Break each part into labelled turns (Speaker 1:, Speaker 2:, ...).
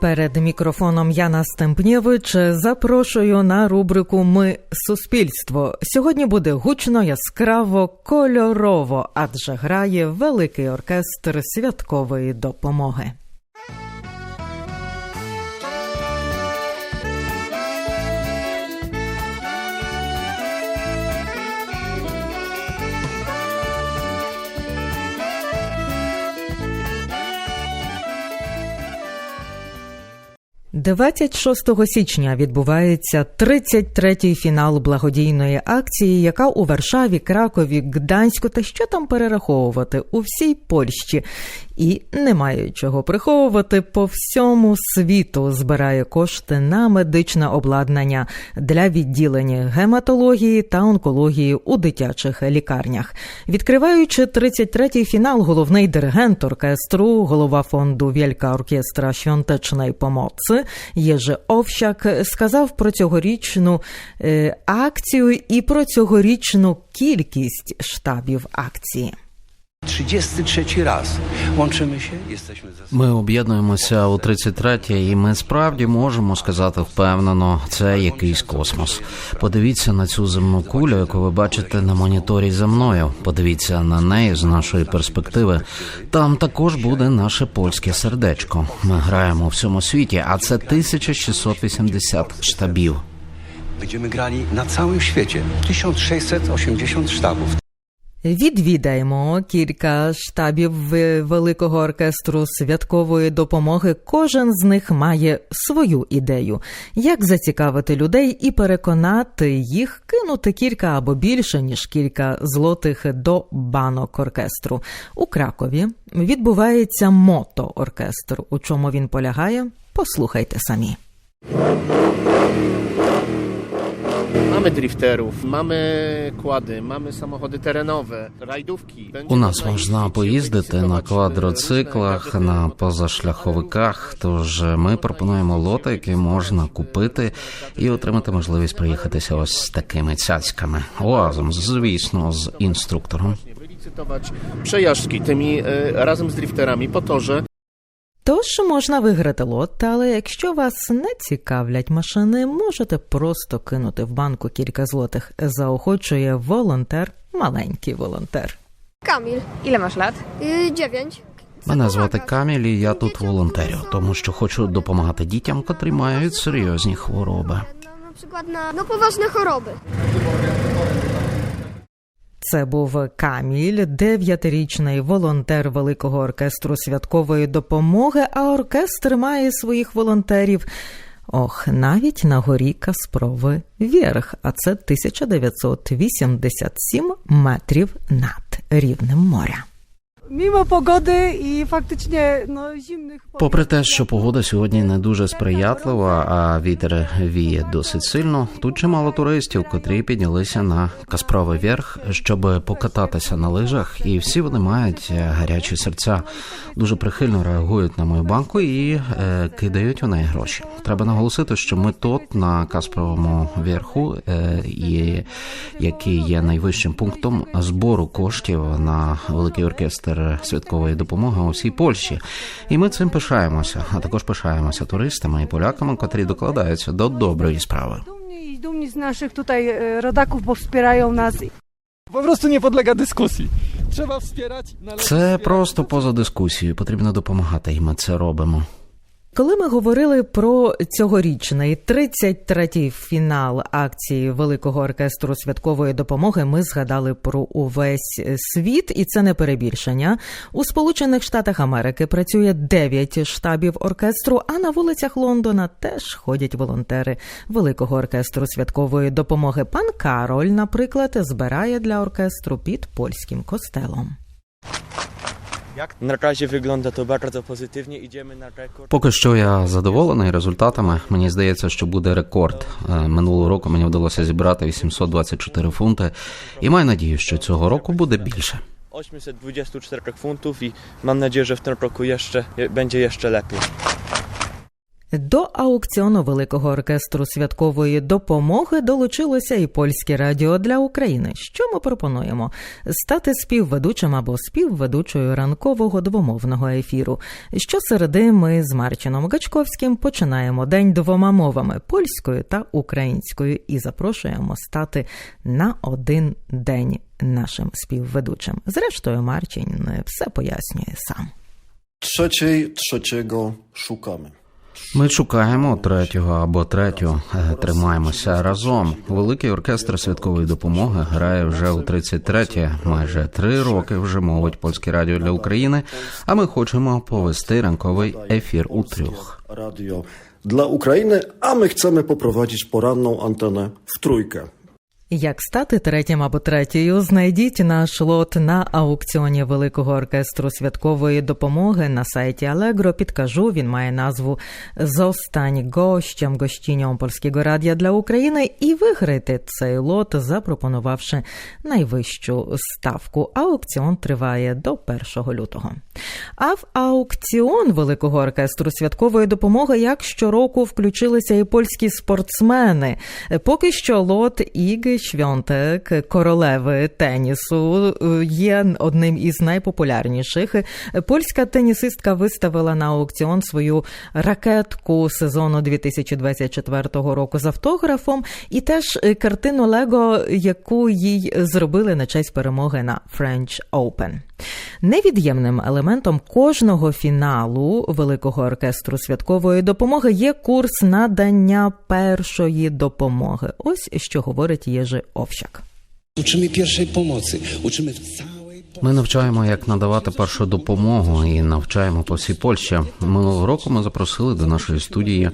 Speaker 1: Перед мікрофоном Яна Стемпнєвич запрошую на рубрику Ми суспільство. Сьогодні буде гучно, яскраво, кольорово, адже грає великий оркестр святкової допомоги. – 26 січня відбувається 33-й фінал благодійної акції, яка у Варшаві, Кракові, Гданську та що там перераховувати у всій Польщі. І не немає чого приховувати по всьому світу. Збирає кошти на медичне обладнання для відділення гематології та онкології у дитячих лікарнях. Відкриваючи 33-й фінал, головний диригент оркестру, голова фонду Вілька оркестра Świątecznej Pomocy Єжи Овщак сказав про цьогорічну е, акцію і про цьогорічну кількість штабів акції.
Speaker 2: 33 raz łączymy się, jesteśmy ze
Speaker 3: Ми об'єднуємося у 33-й, і ми справді можемо сказати впевнено, це якийсь космос. Подивіться на цю земну кулю, яку ви бачите на моніторі за мною. Подивіться на неї з нашої перспективи. Там також буде наше польське сердечко. Ми граємо у всьому світі, а це 1680 штабів.
Speaker 2: Będziemy grali na całym świecie. 1680 sztabów.
Speaker 1: Відвідаємо кілька штабів великого оркестру святкової допомоги. Кожен з них має свою ідею, як зацікавити людей і переконати їх кинути кілька або більше ніж кілька злотих до банок оркестру. У Кракові відбувається мото оркестр. У чому він полягає? Послухайте самі.
Speaker 4: Mamy drifterów, mamy kłady, mamy samochody terenowe, rajdówki.
Speaker 3: У нас можна поїздити на квадроциклах, на позашляховиках. Тож ми пропонуємо лоти, які можна купити і отримати можливість проїхатися ось з такими цяцьками. Разом, звісно, з інструктором.
Speaker 4: Wylicytować przejażdżki tymi e, razem z drifterami po torze.
Speaker 1: Тож можна виграти лот, але якщо вас не цікавлять машини, можете просто кинути в банку кілька злотих. Заохочує волонтер, маленький волонтер.
Speaker 5: Kamil.
Speaker 6: Ile masz lat?
Speaker 5: Yy, dziewięć.
Speaker 3: Мене звати Каміль, і я тут волонтерю, тому що хочу допомагати дітям, котрі мають серйозні хвороби.
Speaker 5: Przykład na no, poważne choroby.
Speaker 1: Це був Каміль, дев'ятирічний волонтер великого оркестру святкової допомоги. А оркестр має своїх волонтерів. Ох, навіть на горі Каспрови Вєрх, а це 1987 метрів над рівнем моря.
Speaker 7: Mimo pogody i faktycznie no, zimnych
Speaker 3: Попри те, що погода сьогодні не дуже сприятлива, а вітер віє досить сильно, тут чимало туристів, котрі піднялися на Каспровий верх, щоб покататися на лижах, і всі вони мають е, гарячі серця, дуже прихильно реагують на мою банку і е, кидають у неї гроші. Треба наголосити, що ми тут на Каспровому верху, е, і який є найвищим пунктом збору коштів на великий оркестр святкової допомоги у всій Польщі. І ми цим пишаємося, а також пишаємося туристами і поляками, котрі докладаються до доброї справи.
Speaker 7: dumni i dumni z naszych tutaj e, rodaków, bo wspierają nas.
Speaker 8: Po prostu nie podlega dyskusji. Trzeba wspierać, należy
Speaker 3: Це
Speaker 8: wspierać.
Speaker 3: просто поза дискусією. Потрібно допомагати, і ми це робимо.
Speaker 1: Коли ми говорили про цьогорічний 33-й фінал акції Великого оркестру святкової допомоги, ми згадали про увесь світ, і це не перебільшення. У Сполучених Штатах Америки працює 9 штабів оркестру, а на вулицях Лондона теж ходять волонтери Великого оркестру святкової допомоги. Пан Кароль, наприклад, збирає для оркестру під польським костелом.
Speaker 9: Na razie wygląda to bardzo pozytywnie. Idziemy na rekord.
Speaker 3: Поки що я задоволений результатами. Мені здається, що буде рекорд. Е, Минулого року мені вдалося зібрати 824 фунти, і маю надію, що цього року буде більше.
Speaker 9: 824 фунтів і mam надію, що в tym року ще, буде ще lepiej.
Speaker 1: До аукціону Великого оркестру святкової допомоги долучилося і польське радіо для України. Що ми пропонуємо? Стати співведучим або співведучою ранкового двомовного ефіру. Щосереди ми з Марчином Гачковським починаємо день двома мовами польською та українською і запрошуємо стати на один день нашим співведучим. Зрештою, Марчин все пояснює сам.
Speaker 6: Trzeciej, trzeciego szukamy.
Speaker 3: Ми шукаємо третього або третю. Е, Тримаємося разом. Великий оркестр святкової допомоги грає вже у 33-тє. Майже три роки вже мовить польське радіо для України. А ми хочемо повести ранковий ефір у трьох.
Speaker 6: Радіо для України. А ми хочемо попровадити поранну антенну в trójkę.
Speaker 1: Як стати третім або третьою, знайдіть наш лот на аукціоні Великого оркестру святкової допомоги на сайті Allegro. Підкажу, він має назву Зостань гостям гостінням Польського радіо для України і виграйте цей лот, запропонувавши найвищу ставку. Аукціон триває до 1 лютого. А в аукціон Великого оркестру святкової допомоги, як щороку, включилися і польські спортсмени. Поки що лот Іги Świątek, королеви тенісу, є одним із найпопулярніших. Польська тенісистка виставила на аукціон свою ракетку сезону 2024 року з автографом і теж картину Лего, яку їй зробили на честь перемоги на French Open. Невід'ємним елементом кожного фіналу Великого оркестру святкової допомоги є курс надання першої допомоги. Ось що говорить Єжи Овщак.
Speaker 10: Uczymy pierwszej помоці? uczymy w
Speaker 3: Ми навчаємо, як надавати першу допомогу, і навчаємо по всій Польщі. Минулого року ми запросили до нашої студії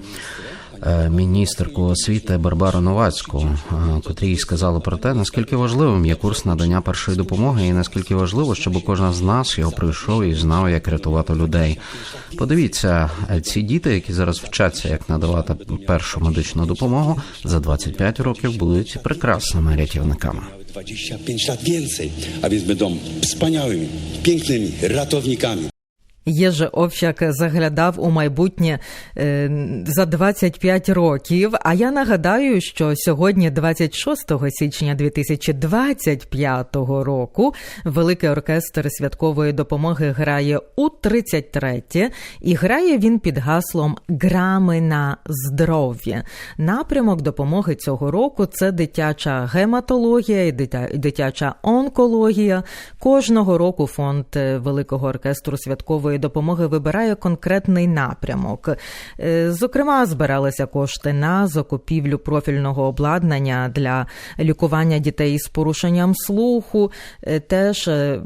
Speaker 3: міністерку освіти Барбару Новацьку, е, котрій сказали про те, наскільки важливим є курс надання першої допомоги, і наскільки важливо, щоб кожен з нас його пройшов і знав, як рятувати людей. Подивіться, е, ці діти, які зараз вчаться, як надавати першу медичну допомогу, за 25 років будуть прекрасними рятівниками.
Speaker 10: 25 lat więcej, a więc będą wspaniałymi, pięknymi.
Speaker 1: Єже Овщак заглядав у майбутнє е, за 25 років. А я нагадаю, що сьогодні, 26 січня 2025 року, Великий оркестр святкової допомоги грає у 33-тє, і грає він під гаслом Грами на здоров'я. Напрямок допомоги цього року це дитяча гематологія і дитя- дитяча онкологія. Кожного року фонд е, Великого оркестру святкової допомоги вибирає конкретний напрямок. Е, Зокрема, збиралися кошти на закупівлю профільного обладнання для лікування дітей із порушенням слуху. Е, Теж е,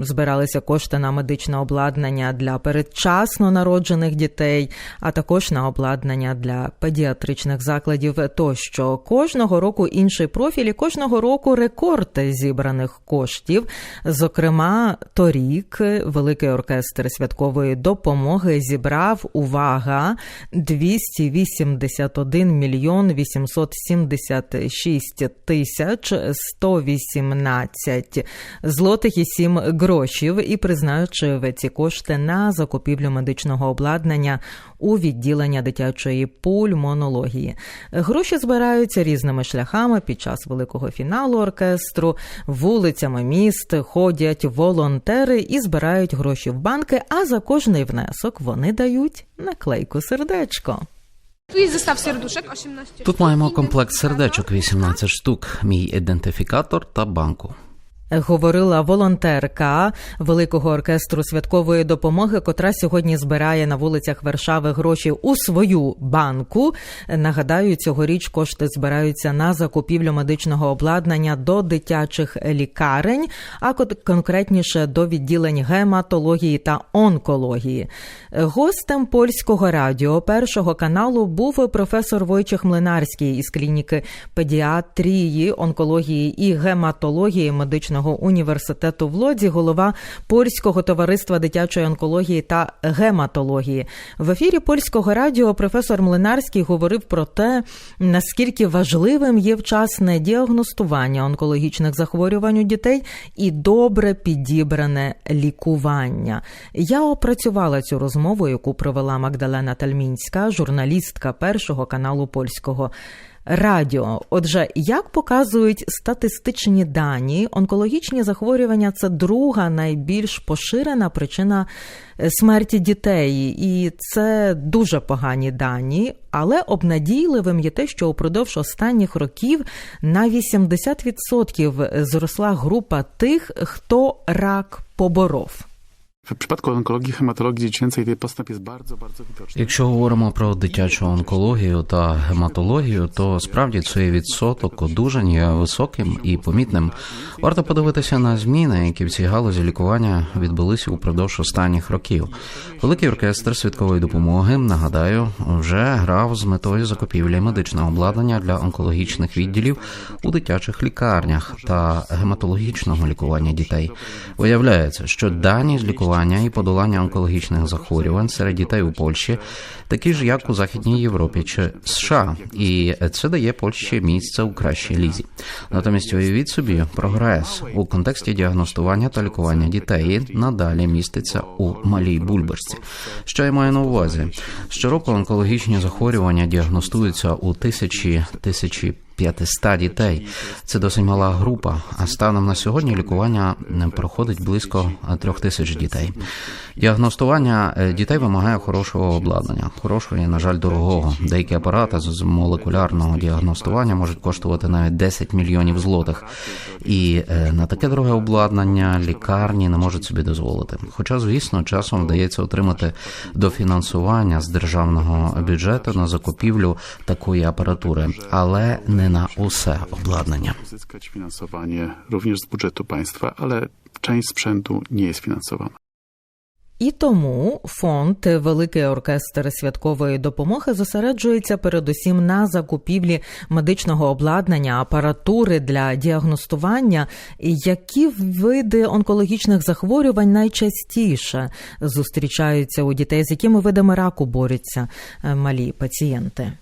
Speaker 1: збиралися кошти на медичне обладнання для передчасно народжених дітей, а також на обладнання для педіатричних закладів. Тощо кожного року інший профіль і кожного року рекорд зібраних коштів. Зокрема, торік Великий оркестр святкової допомоги зібрав увага 281 мільйон 876 тисяч 118 злотих і 7 грошів і призначив ці кошти на закупівлю медичного обладнання у відділення дитячої пульмонології. Гроші збираються різними шляхами під час великого фіналу оркестру, вулицями міст ходять волонтери і збирають гроші в банки. А за кожний внесок вони дають наклейку сердечко.
Speaker 5: Tu jest zestaw 18
Speaker 3: Тут маємо комплект сердечок 18 штук, мій ідентифікатор та банку.
Speaker 1: Говорила волонтерка Великого оркестру святкової допомоги, котра сьогодні збирає на вулицях Варшави гроші у свою банку. Нагадаю, цьогоріч кошти збираються на закупівлю медичного обладнання до дитячих лікарень, а кон- конкретніше до відділень гематології та онкології. Гостем польського радіо першого каналу був професор Войчех Млинарський із клініки педіатрії, онкології і гематології медичного медичного університету в Лодзі, голова польського товариства дитячої онкології та гематології. В ефірі польського радіо професор Млинарський говорив про те, наскільки важливим є вчасне діагностування онкологічних захворювань у дітей і добре підібране лікування. Я опрацювала цю розмову, яку провела Магдалена Тальмінська, журналістка першого каналу польського. Радіо, отже, як показують статистичні дані, онкологічні захворювання це друга найбільш поширена причина е, смерті дітей, і це дуже погані дані. Але обнадійливим є те, що упродовж останніх років на 80% зросла група тих, хто рак поборов.
Speaker 8: W przypadku onkologii, hematologii dziecięcej ten postęp jest bardzo, bardzo widoczny.
Speaker 3: Якщо говоримо про дитячу онкологію та гематологію, то справді цей відсоток одужань є високим і помітним. Варто подивитися на зміни, які в цій галузі лікування відбулися упродовж останніх років. Великий оркестр свідкової допомоги, нагадаю, вже грав з метою закупівлі медичного обладнання для онкологічних відділів у дитячих лікарнях та гематологічного лікування дітей. Виявляється, що дані з лікування і подолання онкологічних захворювань серед дітей у Польщі такі ж, як у Західній Європі чи США, і це дає Польщі місце у кращій лізі. Натомість уявіть собі, прогрес у контексті діагностування та лікування дітей надалі міститься у малій бульбашці. Що я маю на увазі? Щороку онкологічні захворювання діагностуються у тисячі тисячі 500 дітей. Це досить мала група. А станом на сьогодні лікування не проходить близько трьох тисяч дітей. Діагностування е, дітей вимагає хорошого обладнання, хорошого і, на жаль, дорогого. Деякі апарати з молекулярного діагностування можуть коштувати навіть 10 мільйонів злотих. І е, на таке дороге обладнання лікарні не можуть собі дозволити. Хоча, звісно, часом вдається отримати дофінансування з державного бюджету на закупівлю такої апаратури, але не на усе обладнання.
Speaker 8: Uzyskać finansowanie również z budżetu państwa, ale część sprzętu nie jest finansowana.
Speaker 1: І тому фонд Великий оркестр святкової допомоги зосереджується передусім на закупівлі медичного обладнання, апаратури для діагностування. Які види онкологічних захворювань найчастіше зустрічаються у дітей, з якими видами раку борються е, малі пацієнти?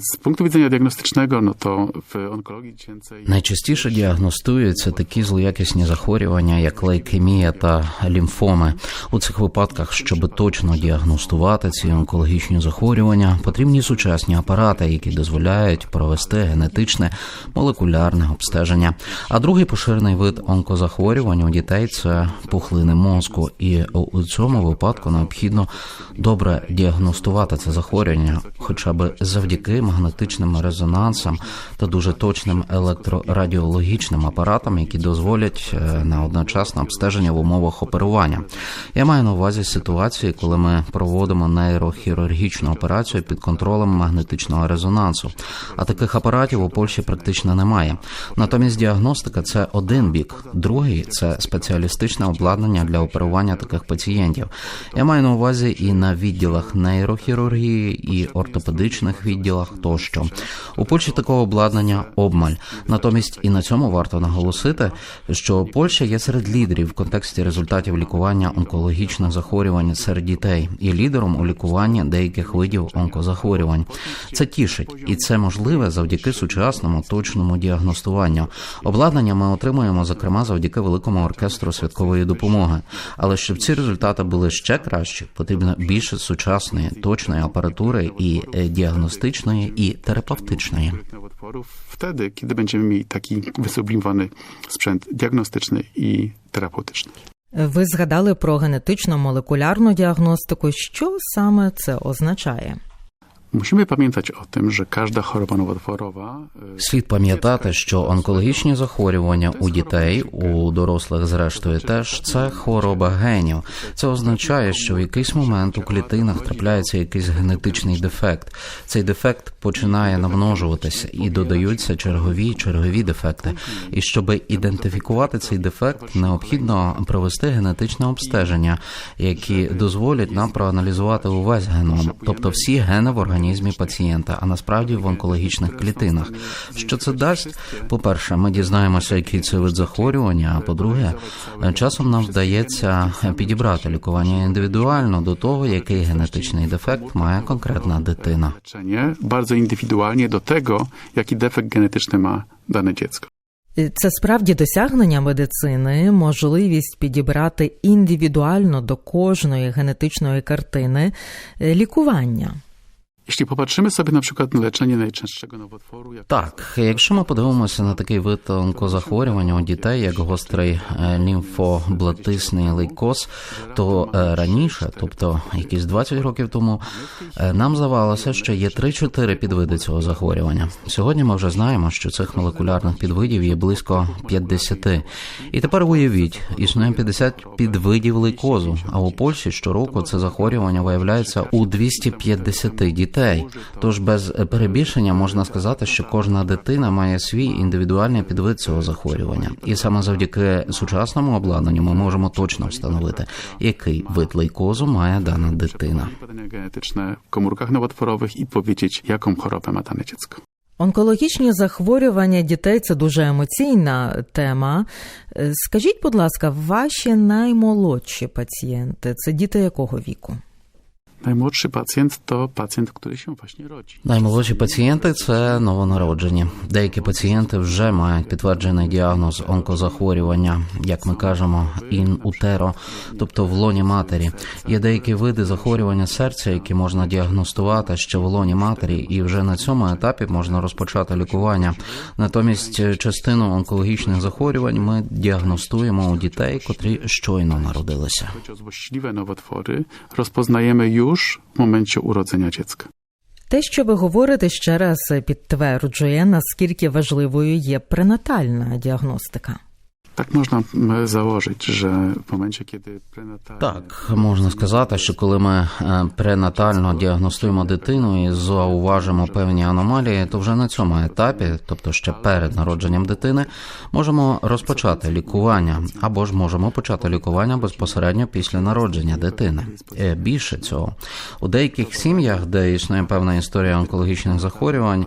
Speaker 8: Z punktu widzenia diagnostycznego, no to w onkologii dziecięcej
Speaker 3: Найчастіше діагностуються такі злоякісні захворювання, як лейкемія та лімфоми. У цих випадках, щоб точно діагностувати ці онкологічні захворювання, потрібні сучасні апарати, які дозволяють провести генетичне молекулярне обстеження. А другий поширений вид онкозахворювань у дітей це пухлини мозку, і у цьому випадку необхідно добре діагностувати це захворювання, хоча б завдяки магнетичним резонансам та дуже точним електрорадіологічним апаратам, які дозволять е, на одночасне обстеження в умовах оперування. Я маю на увазі ситуації, коли ми проводимо нейрохірургічну операцію під контролем магнетичного резонансу. А таких апаратів у Польщі практично немає. Натомість діагностика це один бік, другий це спеціалістичне обладнання для оперування таких пацієнтів. Я маю на увазі і на відділах нейрохірургії, і ортопедичних відділах тощо. У Польщі такого обладнання обмаль. Натомість і на цьому варто наголосити, що Польща є серед лідерів в контексті результатів лікування онкологічних захворювань серед дітей і лідером у лікуванні деяких видів онкозахворювань. Це тішить, і це можливе завдяки сучасному точному діагностуванню. Обладнання ми отримуємо зокрема завдяки великому оркестру святкової допомоги. Але щоб ці результати були ще кращі, потрібно більше сучасної точної апаратури і е, діагностичної і терапевтичної.
Speaker 8: wtedy, kiedy będziemy mieli taki wysublimowany sprzęt diagnostyczny i terapeutyczny.
Speaker 1: Ви згадали про генетично-молекулярну діагностику. Що саме це означає?
Speaker 8: Musimy pamiętać o tym, że każda choroba nowotworowa
Speaker 3: Слід пам'ятати, що онкологічні захворювання у дітей, у дорослих, зрештою, теж це хвороба генів. Це означає, що в якийсь момент у клітинах трапляється якийсь генетичний дефект. Цей дефект починає намножуватися і додаються чергові чергові дефекти. І щоб ідентифікувати цей дефект, необхідно провести генетичне обстеження, які дозволять нам проаналізувати увесь геном, тобто всі гени в організмі організмі пацієнта, а насправді в онкологічних клітинах. Що це дасть? По-перше, ми дізнаємося, який це вид захворювання. А по-друге, часом нам вдається підібрати лікування індивідуально до того, який генетичний дефект має конкретна дитина.
Speaker 8: Bardzo indywidualnie do tego, jaki defekt genetyczny ma dane dziecko.
Speaker 1: Це справді досягнення медицини, можливість підібрати індивідуально до кожної генетичної картини е, лікування.
Speaker 8: Popatrzymy sobie na przykład na leczenie najczęstszego nowotworu, jak
Speaker 3: Так, якщо ми подивимося на такий вид онкозахворювання у дітей, як гострий е, лімфоблатисний лейкоз, то е, раніше, тобто якісь 20 років тому, е, нам здавалося, що є 3-4 підвиди цього захворювання. Сьогодні ми вже знаємо, що цих молекулярних підвидів є близько 50. І тепер уявіть, існує 50 підвидів лейкозу, а у Польщі щороку це захворювання виявляється у 250 дітей. Тож без е, перебільшення можна сказати, що кожна дитина має свій індивідуальний підвид цього захворювання, і саме завдяки сучасному обладнанню ми можемо точно встановити, який вид лейкозу має дана дитина.
Speaker 8: genetyczne w komórkach nowotworowych i powiedzieć, jaką chorobę ma.
Speaker 1: Онкологічні захворювання дітей це дуже емоційна тема. Е, Скажіть, будь ласка, ваші наймолодші пацієнти це діти якого віку?
Speaker 8: Najmłodszy pacjent to pacjent, który się właśnie rodzi.
Speaker 3: Наймолодші пацієнти це новонароджені. Деякі пацієнти вже мають підтверджений діагноз онкозахворювання, як ми кажемо, ін утеро, тобто в лоні матері. Є деякі види захворювання серця, які можна діагностувати ще в лоні матері, і вже на цьому етапі можна розпочати лікування. Натомість е, частину онкологічних захворювань ми діагностуємо у дітей, котрі щойно народилися.
Speaker 8: O złośliwe nowotwory, rozpoznajemy już w momencie urodzenia dziecka.
Speaker 1: Те, що ви говорите, ще раз підтверджує, наскільки важливою є пренатальна діагностика.
Speaker 8: Tak można mm, założyć, że w momencie, kiedy.
Speaker 3: Так, можна сказати, що коли ми е, пренатально діагностуємо дитину і зауважимо певні аномалії, то вже на цьому етапі, тобто ще перед народженням дитини, можемо розпочати лікування або ж можемо почати лікування безпосередньо після народження дитини. Е, Більше цього, у деяких сім'ях, де існує певна історія онкологічних захворювань.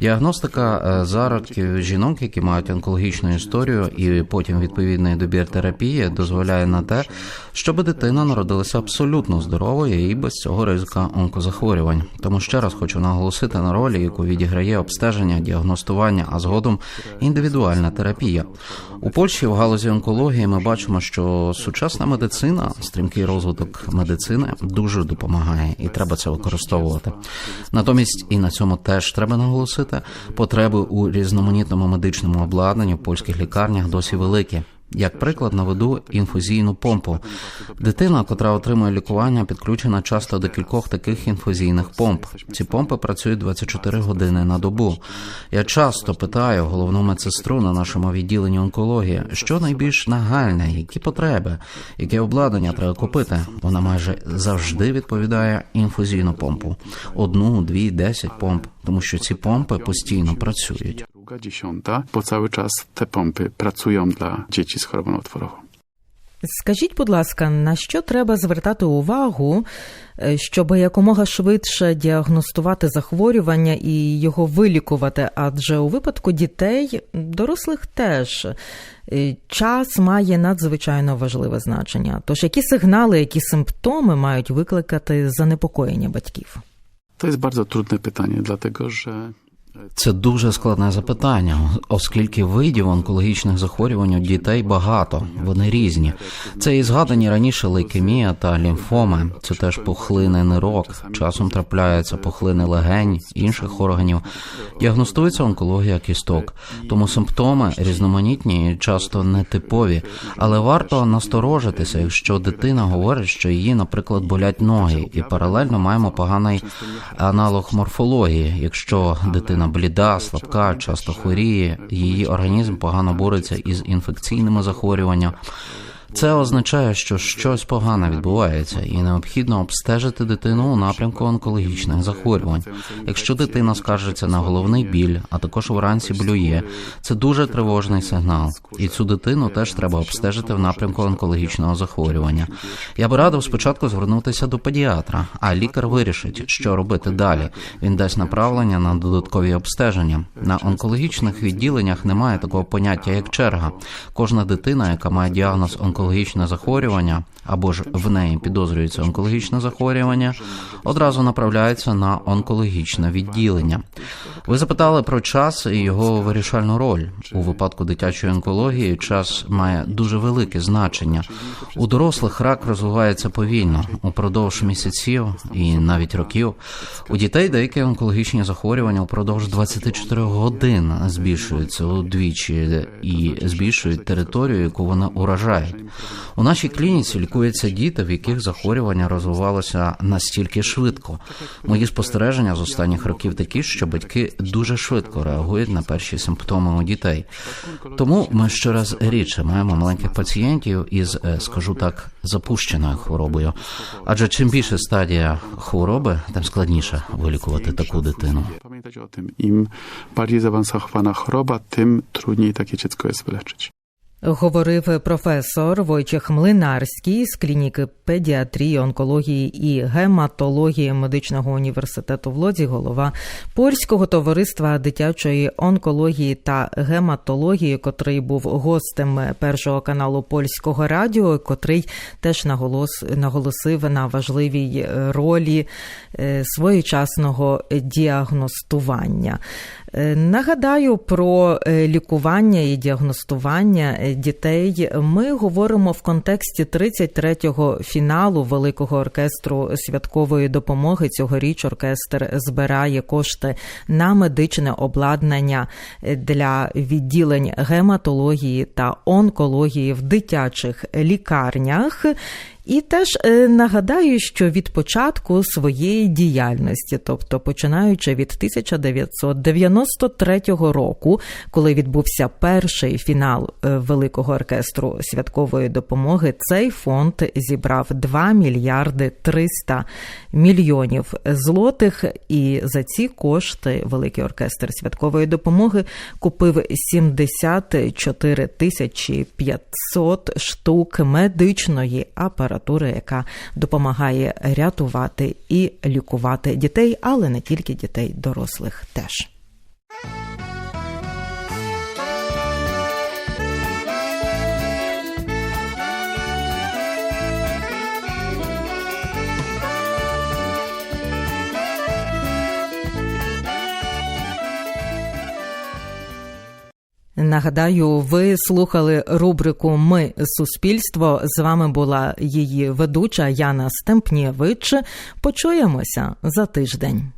Speaker 3: Діагностика е, зародків жінок, які мають онкологічну історію, і потім відповідний добір терапії дозволяє на те, щоб дитина народилася абсолютно здоровою і без цього ризика онкозахворювань. Тому ще раз хочу наголосити на ролі, яку відіграє обстеження, діагностування, а згодом індивідуальна терапія. У Польщі в галузі онкології ми бачимо, що сучасна медицина, стрімкий розвиток медицини дуже допомагає, і треба це використовувати. Натомість і на цьому теж треба наголосити, потреби у різноманітному медичному обладнанні в польських лікарнях досі великі. Як приклад наведу інфузійну помпу. Дитина, котра отримує лікування, підключена часто до кількох таких інфузійних помп. Ці помпи працюють 24 години на добу. Я часто питаю головну медсестру на нашому відділенні онкології, що найбільш нагальне, які потреби, яке обладнання треба купити. Вона майже завжди відповідає інфузійну помпу: одну, дві, десять помп, тому що ці помпи постійно працюють.
Speaker 8: Druga, dziesiąta, bo cały czas te pompy pracują dla dzieci z chorobą nowotworową.
Speaker 1: Скажіть, будь ласка, на що треба звертати увагу, е, щоб якомога швидше діагностувати захворювання і його вилікувати? Адже у випадку дітей, дорослих теж е, час має надзвичайно важливе значення. Тож які сигнали, які симптоми мають викликати занепокоєння батьків?
Speaker 8: To jest bardzo trudne pytanie, dlatego że
Speaker 3: Це дуже складне запитання, оскільки видів онкологічних захворювань у дітей багато, вони різні. Це і згадані раніше лейкемія та лімфоми. Це теж пухлини нирок. Часом трапляються пухлини легень, інших органів. Діагностується онкологія кісток, тому симптоми різноманітні і часто нетипові. Але варто насторожитися, якщо дитина говорить, що її, наприклад, болять ноги, і паралельно маємо поганий аналог морфології. Якщо дитина бліда, слабка, часто хворіє, її організм погано бореться із інфекційними захворюваннями. Це означає, що щось погане відбувається, і необхідно обстежити дитину у напрямку онкологічних захворювань. Якщо дитина скаржиться на головний біль, а також вранці блює, це дуже тривожний сигнал. І цю дитину теж треба обстежити в напрямку онкологічного захворювання. Я би радив спочатку звернутися до педіатра, а лікар вирішить, що робити далі. Він дасть направлення на додаткові обстеження. На онкологічних відділеннях немає такого поняття, як черга. Кожна дитина, яка має діагноз онкологічне захворювання, або ж в неї підозрюється онкологічне захворювання, одразу направляється на онкологічне відділення. Ви запитали про час і його вирішальну роль у випадку дитячої онкології. Час має дуже велике значення. У дорослих рак розвивається повільно упродовж місяців і навіть років. У дітей деякі онкологічні захворювання упродовж 24 годин збільшуються удвічі і збільшують територію, яку вони уражають. У нашій клініці лікуються діти, в яких захворювання розвивалося настільки швидко. Мої спостереження з останніх років такі, що батьки дуже швидко реагують на перші симптоми у дітей. Тому ми щораз рідше маємо маленьких пацієнтів із, е, скажу так, запущеною хворобою. Адже чим більше стадія хвороби, тим складніше вилікувати таку дитину.
Speaker 8: Pamiętać o tym, im bardziej zaawansowana choroba, tym trudniej takie dziecko jest.
Speaker 1: Говорив професор Войчех Млинарський з клініки педіатрії, онкології і гематології медичного університету в Лодзі, голова польського товариства дитячої онкології та гематології, котрий був гостем першого каналу польського радіо, котрий теж наголос наголосив на важливій ролі е, своєчасного діагностування. Е, Нагадаю про е, лікування і діагностування е, дітей. Ми говоримо в контексті 33-го фіналу Великого оркестру святкової допомоги. Цьогоріч оркестр збирає кошти на медичне обладнання для відділень гематології та онкології в дитячих лікарнях. І теж е, нагадаю, що від початку своєї діяльності, тобто починаючи від 1993 року, коли відбувся перший фінал е, Великого оркестру святкової допомоги, цей фонд зібрав 2 мільярди 300 мільйонів злотих. І за ці кошти Великий оркестр святкової допомоги купив 74 тисячі 500 штук медичної апаратури яка допомагає рятувати і лікувати дітей, але не тільки дітей, дорослих теж. Нагадаю, ви слухали рубрику Ми суспільство. З вами була її ведуча Яна Стемпнєвич. Почуємося за тиждень.